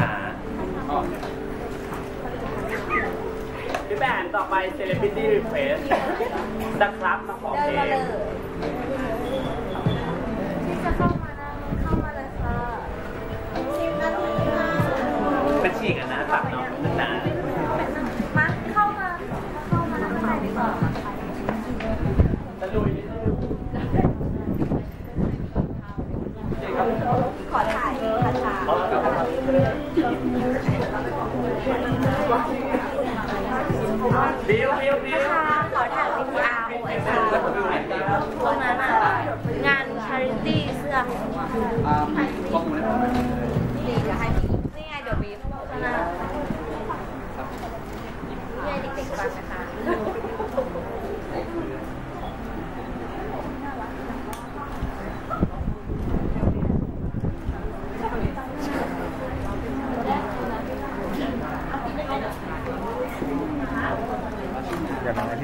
หาพี่แบนต่อไป Celebrity Request จะครับมาขอเพลง ขอถ่ายคาถาเอาเกิดอะไรบิวบิวบิวค่ะขอถ่าย VTR โอ้ยค่ะตรงนั้นอะงานชาริตี้เสื้อของอะ อ่าบอกหมูได้ไหม ดีจะให้พี่นี่ไงเดี๋ยวบีบข้างหน้านี่ไงเด็กๆฟังนะคะ อย่าทำให้